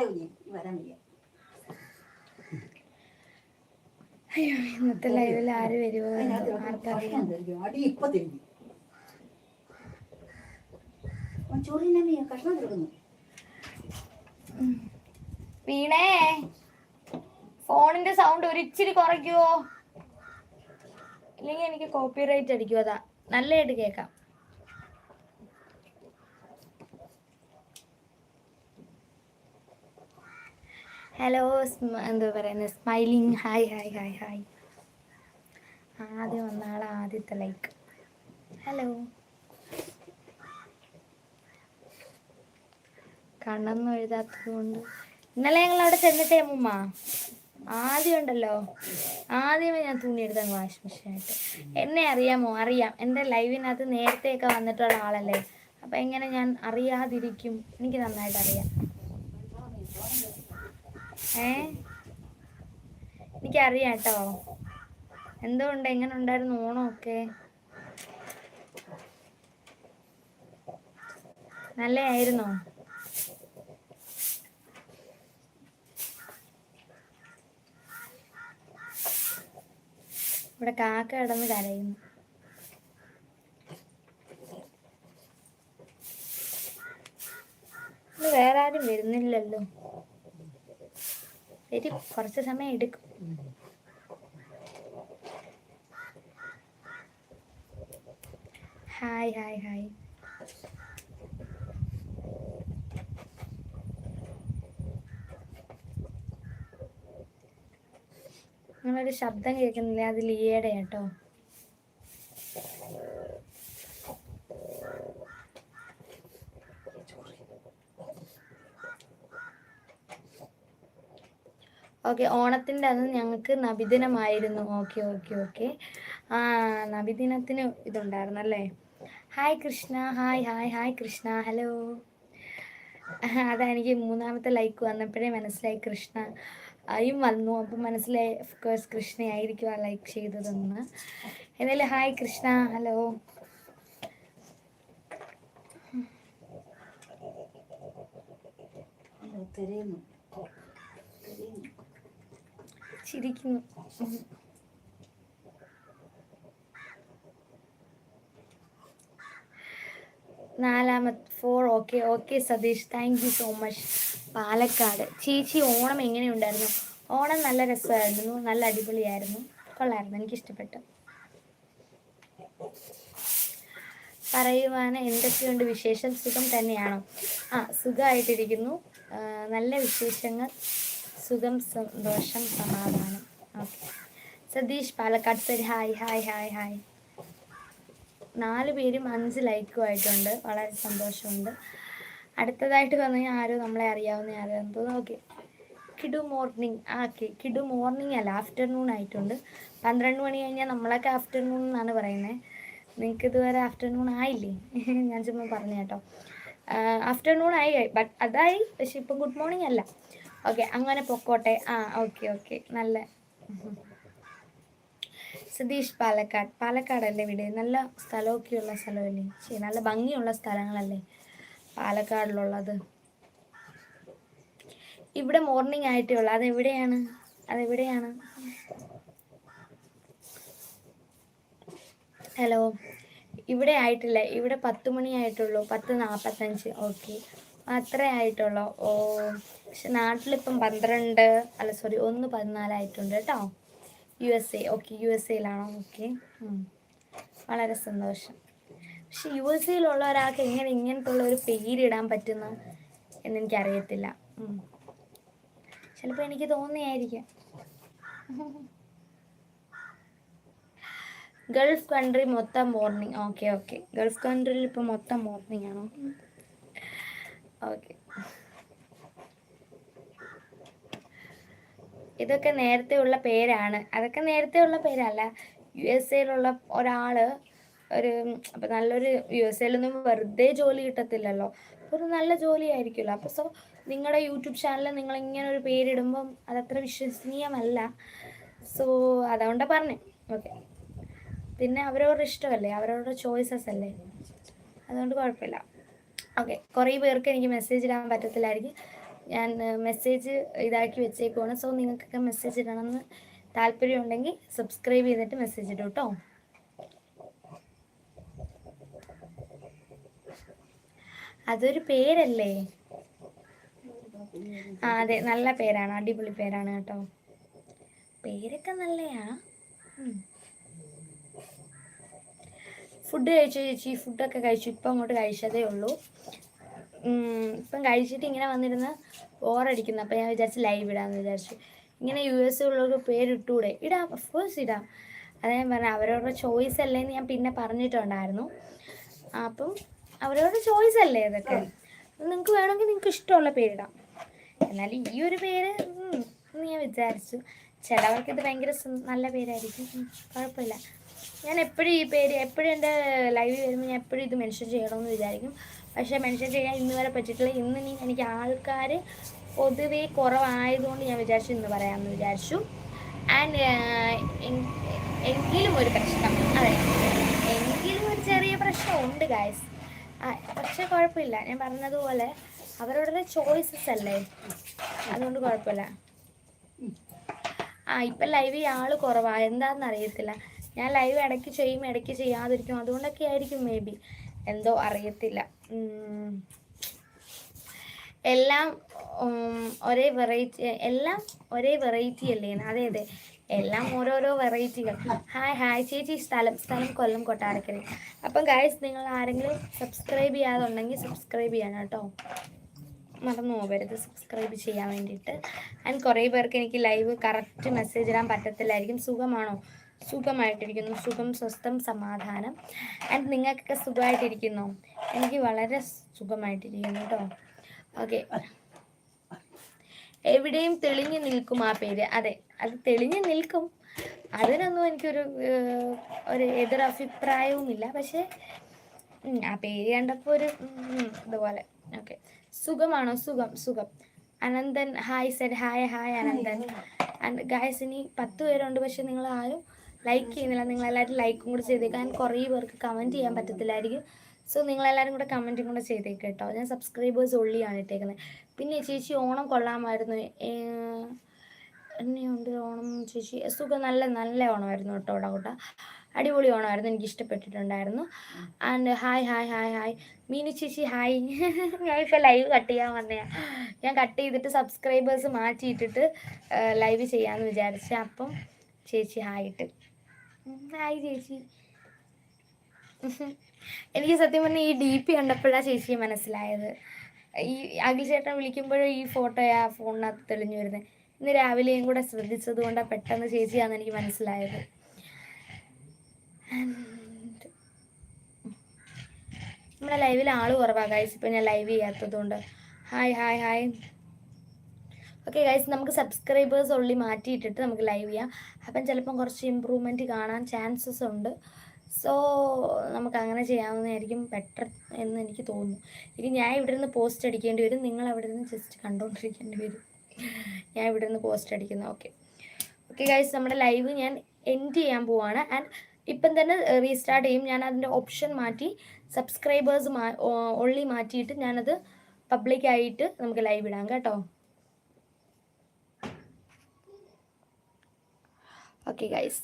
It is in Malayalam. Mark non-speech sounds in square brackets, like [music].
അല്ലേ കുഞ്ഞി വരാൻ വയ്യ അയ്യോ ഇന്നത്തെ ലൈവിൽ ആര് വരുമോ ആർക്കറിയാം. അടി ഇപ്പൊ ചോറിനെ കഷ്ണം വീണേ ഫോണിന്റെ സൗണ്ട് ഒരു ഇച്ചിരി കുറയ്ക്കുവോ? ഇല്ലെങ്കിൽ എനിക്ക് കോപ്പിറൈറ്റ് അടിക്കും അതാ നല്ലതായിട്ട് കേൾക്കാം. ഹലോ എന്താ പറയുന്നത് smiling hi hi hi hi ആദ്യം വന്ന ആദ്യത്തെ ലൈക്ക് ഹലോ കണ്ണൊന്നും എഴുതാത്തത് കൊണ്ട്. ഇന്നലെ ഞങ്ങൾ അവിടെ ചെന്നിട്ടേ മുമ്മ ആദ്യം ഉണ്ടല്ലോ. ആദ്യമേ ഞാൻ തുണി എടുത്തങ്ങ് വാഷിംഗ് മെഷീനായിട്ട് എന്നെ അറിയാമോ? അറിയാം. എന്റെ ലൈവിനകത്ത് നേരത്തെയൊക്കെ വന്നിട്ടുള്ള ആളല്ലേ? അപ്പം എങ്ങനെ ഞാൻ അറിയാതിരിക്കും? എനിക്ക് നന്നായിട്ട് അറിയാം. ഏ? എനിക്കറിയാം കേട്ടോ. എന്തുകൊണ്ട്? എങ്ങനെ ഉണ്ടായിരുന്നു ഓണമൊക്കെ നല്ലതായിരുന്നോ ഇവിടെ കാക്ക കിടന്ന് കരയുന്നു. വേറെ ആരും വരുന്നില്ലല്ലോ. വരും കുറച്ച് സമയം എടുക്കും. Hi hi hi. നിങ്ങളൊരു ശബ്ദം കേൾക്കുന്നില്ല? അത് ലീയേടെ കേട്ടോ ഓക്കെ ഓണത്തിന്റെ അന്ന് ഞങ്ങൾക്ക് നബിദിനമായിരുന്നു. ഓക്കെ ഓക്കെ ഓക്കെ ആ നബിദിനത്തിന് ഇതുണ്ടായിരുന്നു അല്ലേ? Hi Krishna. Hi hi hi Krishna. Hello അതാ എനിക്ക് മൂന്നാമത്തെ ലൈക്ക് വന്നപ്പോഴേ മനസ്സിലായി കൃഷ്ണ. ആയും വന്നു. അപ്പം മനസ്സിലായി കോഴ്സ് കൃഷ്ണയായിരിക്കും ആ ലൈക്ക് ചെയ്തതെന്ന്. എന്നാലും ഹായ് കൃഷ്ണ. ഹലോ തിരയുന്നു തിരയുന്നു ചിരിക്കുന്നു നാലാമത് four okay okay Satish. Thank you so much Palakkad. ചേച്ചി ഓണം എങ്ങനെയുണ്ടായിരുന്നു? ഓണം നല്ല രസമായിരുന്നു. നല്ല അടിപൊളിയായിരുന്നു. കൊള്ളായിരുന്നു. എനിക്ക് എനിക്കിഷ്ടപ്പെട്ടു. പറയുവാന് എന്തൊക്കെയുണ്ട് വിശേഷം? സുഖം തന്നെയാണോ? ആ സുഖമായിട്ടിരിക്കുന്നു. നല്ല വിശേഷങ്ങൾ. സുഖം സന്തോഷം സമാധാനം. ഓക്കെ. സതീഷ് പാലക്കാട് സരി ഹായ് ഹായ് ഹായ് ഹായ്. നാല് പേരും അഞ്ച് ലൈക്കും ആയിട്ടുണ്ട്. വളരെ സന്തോഷമുണ്ട്. അടുത്തതായിട്ട് വന്നു കഴിഞ്ഞാൽ ആരോ നമ്മളെ അറിയാവുന്ന ആരോ തോന്നുന്നു ഓക്കെ. കിഡു മോർണിംഗ്. ആ കിഡു മോർണിംഗ് അല്ല ആഫ്റ്റർനൂൺ ആയിട്ടുണ്ട്. പന്ത്രണ്ട് മണി കഴിഞ്ഞാൽ നമ്മളൊക്കെ ആഫ്റ്റർനൂൺ എന്നാണ് പറയുന്നത് നിങ്ങൾക്ക് ഇതുവരെ ആഫ്റ്റർനൂൺ ആയില്ലേ? ഞാൻ ചുമ്മാ പറഞ്ഞു കേട്ടോ. ആഫ്റ്റർനൂൺ ആയി ബട്ട് അതായി. പക്ഷെ ഇപ്പം ഗുഡ് മോർണിംഗ് അല്ല. ഓക്കെ അങ്ങനെ പൊക്കോട്ടെ. ആ ഓക്കെ ഓക്കെ നല്ല. സതീഷ് പാലക്കാട്. പാലക്കാടല്ലേ വീട്? നല്ല സ്ഥലമൊക്കെയുള്ള സ്ഥലമല്ലേ? ശരി നല്ല ഭംഗിയുള്ള സ്ഥലങ്ങളല്ലേ പാലക്കാടിലുള്ളത്. ഇവിടെ മോർണിംഗ് ആയിട്ടേ ഉള്ളൂ. അതെവിടെയാണ്? അതെവിടെയാണ്? ഹലോ ഇവിടെ ആയിട്ടില്ല. ഇവിടെ പത്ത് മണി ആയിട്ടുള്ളൂ. പത്ത് നാൽപ്പത്തഞ്ച് ഓക്കെ അത്രേ ആയിട്ടുള്ളൂ. ഓ. പക്ഷെ നാട്ടിലിപ്പം പന്ത്രണ്ട് അല്ല സോറി ഒന്ന് പതിനാലായിട്ടുണ്ട് കേട്ടോ. U S A okay U S എയിലാണോ okay വളരെ സന്തോഷം. പക്ഷെ യു എസ് എയിലുള്ള ഒരാൾക്ക് എങ്ങനെ ഇങ്ങനത്തെ ഉള്ള ഒരു പേരിടാൻ പറ്റുന്ന എന്നെനിക്കറിയത്തില്ല. ചിലപ്പോൾ എനിക്ക് തോന്നിയായിരിക്കും. ഗൾഫ് കൺട്രി മൊത്തം മോർണിംഗ്. ഓക്കെ ഓക്കെ ഗൾഫ് കൺട്രിയിൽ ഇപ്പോൾ മൊത്തം മോർണിംഗ് ആണോ? ഓക്കെ ഇതൊക്കെ നേരത്തെ ഉള്ള പേരാണ്. അതൊക്കെ നേരത്തെ ഉള്ള പേരല്ല. യു എസ് എയിലുള്ള ഒരാൾ ഒരു അപ്പം നല്ലൊരു യു എസ് എയിലൊന്നും വെറുതെ ജോലി കിട്ടത്തില്ലല്ലോ. അപ്പൊ ഒരു നല്ല ജോലി ആയിരിക്കുമല്ലോ അപ്പോൾ സോ നിങ്ങളുടെ യൂട്യൂബ് ചാനലിൽ നിങ്ങൾ ഇങ്ങനെ ഒരു പേരിടുമ്പം അതത്ര വിശ്വസനീയമല്ല. സോ അതുകൊണ്ടാണ് പറഞ്ഞേ. ഓക്കെ. പിന്നെ അവരവരുടെ ഇഷ്ടമല്ലേ? അവരവരുടെ ചോയ്സസ് അല്ലേ? അതുകൊണ്ട് കുഴപ്പമില്ല. ഓക്കെ. കുറേ പേർക്ക് എനിക്ക് മെസ്സേജ് ഇടാൻ പറ്റത്തില്ലായിരിക്കും. ഞാൻ മെസ്സേജ് ഇതാക്കി വെച്ചേക്കുവാണ്. സോ നിങ്ങൾക്കൊക്കെ മെസ്സേജ് ഇടണമെന്ന് താല്പര്യമുണ്ടെങ്കിൽ സബ്സ്ക്രൈബ് ചെയ്തിട്ട് മെസ്സേജ് ഇടും കേട്ടോ അതൊരു പേരല്ലേ? ആ അതെ നല്ല പേരാണ്. അടിപൊളി പേരാണ് കേട്ടോ. പേരൊക്കെ നല്ലയാ. ഫുഡ് കഴിച്ചു ചേച്ചി? ഫുഡൊക്കെ കഴിച്ചു. ഇപ്പം അങ്ങോട്ട് കഴിച്ചതേ ഉള്ളൂ. ഇപ്പം കഴിച്ചിട്ട് ഇങ്ങനെ വന്നിരുന്ന് ബോറടിക്കുന്നു അപ്പം ഞാൻ വിചാരിച്ചു ലൈവ് ഇടാമെന്ന് വിചാരിച്ചു. ഇങ്ങനെ യു എസ് ഉള്ളവർക്ക് പേരിട്ടൂടെ? ഇടാം ഓഫ്കോഴ്സ് ഇടാം. അത് ഞാൻ പറഞ്ഞ അവരവരുടെ ചോയ്സ് അല്ലേന്ന് ഞാൻ പിന്നെ പറഞ്ഞിട്ടുണ്ടായിരുന്നു. അപ്പം അവരവരുടെ ചോയ്സ് അല്ലേ ഇതൊക്കെ നിങ്ങൾക്ക് വേണമെങ്കിൽ നിങ്ങൾക്ക് ഇഷ്ടമുള്ള പേരിടാം. എന്നാൽ ഈ ഒരു പേര് എന്ന് ഞാൻ വിചാരിച്ചു. ചിലവർക്ക് ഇത് ഭയങ്കര നല്ല പേരായിരിക്കും. കുഴപ്പമില്ല. ഞാൻ എപ്പോഴും ഈ പേര് എപ്പോഴും എന്റെ ലൈവിൽ വരുമ്പോൾ ഞാൻ എപ്പോഴും ഇത് മെൻഷൻ ചെയ്യണമെന്ന് വിചാരിക്കും. പക്ഷേ മെൻഷൻ ചെയ്യാൻ ഇന്ന് വരെ പറ്റിയിട്ടില്ല. ഇന്ന് നീ എനിക്ക് ആൾക്കാർ പൊതുവേ കുറവായതുകൊണ്ട് ഞാൻ വിചാരിച്ചു ഇന്ന് പറയാമെന്ന് വിചാരിച്ചു. ആൻഡ് എങ്കിലും ഒരു പ്രശ്നം. അതെ എങ്കിലും ഒരു ചെറിയ പ്രശ്നം ഉണ്ട് ഗായസ് പക്ഷെ കുഴപ്പമില്ല. ഞാൻ പറഞ്ഞതുപോലെ അവരവരുടെ ചോയ്സസ് അല്ലേ? അതുകൊണ്ട് കുഴപ്പമില്ല. ആ ഇപ്പം ലൈവ് ആൾ കുറവാണ് എന്താണെന്ന് അറിയത്തില്ല. ഞാൻ ലൈവ് ഇടയ്ക്ക് ചെയ്യും ഇടയ്ക്ക് ചെയ്യാതിരിക്കും. അതുകൊണ്ടൊക്കെ ആയിരിക്കും മേ ബി എന്തോ അറിയത്തില്ല. എല്ലാം ഒരേ വെറൈറ്റി എല്ലാം ഒരേ വെറൈറ്റി അല്ലേ? അതെ അതെ. എല്ലാം ഓരോരോ വെറൈറ്റികൾ. Hi hi. ചേച്ചി സ്ഥലം സ്ഥലം കൊല്ലം കൊട്ടാരക്കരി. അപ്പം ഗായ്സ് നിങ്ങൾ ആരെങ്കിലും സബ്സ്ക്രൈബ് ചെയ്യാതുണ്ടെങ്കിൽ സബ്സ്ക്രൈബ് ചെയ്യണം കേട്ടോ മറന്നു പോകരുത്. സബ്സ്ക്രൈബ് ചെയ്യാൻ വേണ്ടിയിട്ട്. ആൻഡ് കുറേ പേർക്ക് എനിക്ക് ലൈവ് കറക്റ്റ് മെസ്സേജ് ഇടാൻ പറ്റത്തില്ലായിരിക്കും. സുഖമാണോ? സുഖമായിട്ടിരിക്കുന്നു. സുഖം സ്വസ്ഥം സമാധാനം. ആൻഡ് നിങ്ങൾക്കൊക്കെ സുഖമായിട്ടിരിക്കുന്നു? എനിക്ക് വളരെ സുഖമായിട്ടിരിക്കുന്നു കേട്ടോ ഓക്കെ എവിടെയും തെളിഞ്ഞു നിൽക്കും ആ പേര്. അതെ അത് തെളിഞ്ഞു നിൽക്കും. അതിനൊന്നും എനിക്കൊരു ഒരു എതിരഭിപ്രായവുമില്ല. പക്ഷേ ആ പേര് കണ്ടപ്പോൾ ഒരു ഇതുപോലെ. ഓക്കെ സുഖമാണോ? സുഖം സുഖം. Ananthan hi Z hi hi Ananthan. And guys ഇനി പത്ത് പേരുണ്ട്. പക്ഷെ നിങ്ങൾ ആരും ലൈക്ക് ചെയ്യുന്നില്ല. നിങ്ങളെല്ലാവരും ലൈക്കും കൂടെ ചെയ്തേക്കാൻ കുറേ പേർക്ക് കമന്റ് ചെയ്യാൻ പറ്റത്തില്ലായിരിക്കും. സോ നിങ്ങളെല്ലാവരും കൂടെ കമന്റും കൂടെ ചെയ്തേക്ക് കേട്ടോ. ഞാൻ സബ്സ്ക്രൈബേഴ്സ് ഉള്ളിയാണ് ഇട്ടേക്കുന്നത്. പിന്നെ ചേച്ചി ഓണം കൊള്ളാമായിരുന്നു. എന്നെയുണ്ട് ഓണം ചേച്ചി. സുഖം നല്ല നല്ല ഓണമായിരുന്നു കേട്ടോ ഡൗട്ട അടിപൊളി ഓണമായിരുന്നു. എനിക്ക് ഇഷ്ടപ്പെട്ടിട്ടുണ്ടായിരുന്നു. And hi hi hi hi Meenu ചേച്ചി ഹായ് [laughs] ഞാൻ ഇപ്പോൾ ലൈവ് കട്ട് ചെയ്യാൻ വന്നയാ. ഞാൻ കട്ട് ചെയ്തിട്ട് സബ്സ്ക്രൈബേഴ്സ് മാറ്റിയിട്ടിട്ട് ലൈവ് ചെയ്യാമെന്ന് വിചാരിച്ച. അപ്പം ചേച്ചി ഹായ് ഇട്ട്. ഉം, ഹായ് ചേച്ചി. എനിക്ക് സത്യം പറഞ്ഞാൽ ഈ ഡി പി കണ്ടപ്പോഴാണ് ചേച്ചിയെ മനസ്സിലായത്. ഈ അഖിൽ ചേട്ടൻ വിളിക്കുമ്പോഴും ഈ ഫോട്ടോ ആ ഫോണിനകത്ത് തെളിഞ്ഞു വരുന്നത് ഇന്ന് രാവിലെയും കൂടെ ശ്രദ്ധിച്ചത് കൊണ്ടാണ് പെട്ടെന്ന് ചേച്ചിയാന്ന് എനിക്ക് മനസ്സിലായത്. നമ്മുടെ ലൈവിൽ ആൾ കുറവാ ഇപ്പം ഞാൻ ലൈവ് ചെയ്യാത്തത് കൊണ്ട് hi hi hi okay guys നമുക്ക് സബ്സ്ക്രൈബേഴ്സ് ഉള്ളി മാറ്റിയിട്ടിട്ട് നമുക്ക് ലൈവ് ചെയ്യാം. അപ്പം ചിലപ്പം കുറച്ച് ഇമ്പ്രൂവ്മെന്റ് കാണാൻ ചാൻസസ് ഉണ്ട്. സോ നമുക്ക് അങ്ങനെ ചെയ്യാവുന്നതായിരിക്കും ബെറ്റർ എന്ന് എനിക്ക് തോന്നുന്നു. ഇനി ഞാൻ ഇവിടെ നിന്ന് പോസ്റ്റ് അടിക്കേണ്ടി വരും. നിങ്ങൾ അവിടെ നിന്ന് ജസ്റ്റ് കണ്ടുകൊണ്ടിരിക്കേണ്ടി വരും. ഞാൻ ഇവിടെ നിന്ന് പോസ്റ്റ് അടിക്കുന്നു. ഓക്കെ ഓക്കെ ഗൈസ് നമ്മുടെ ലൈവ് ഞാൻ എൻഡ് ചെയ്യാൻ പോവാണ്. ആൻഡ് ഇപ്പം തന്നെ റീസ്റ്റാർട്ട് ചെയ്യും. ഞാൻ അതിന്റെ ഓപ്ഷൻ മാറ്റി സബ്സ്ക്രൈബേഴ്സ് മാ ഒള്ളി മാറ്റിയിട്ട് ഞാനത് പബ്ലിക്കായിട്ട് നമുക്ക് ലൈവ് ഇടാം കേട്ടോ. Okay guys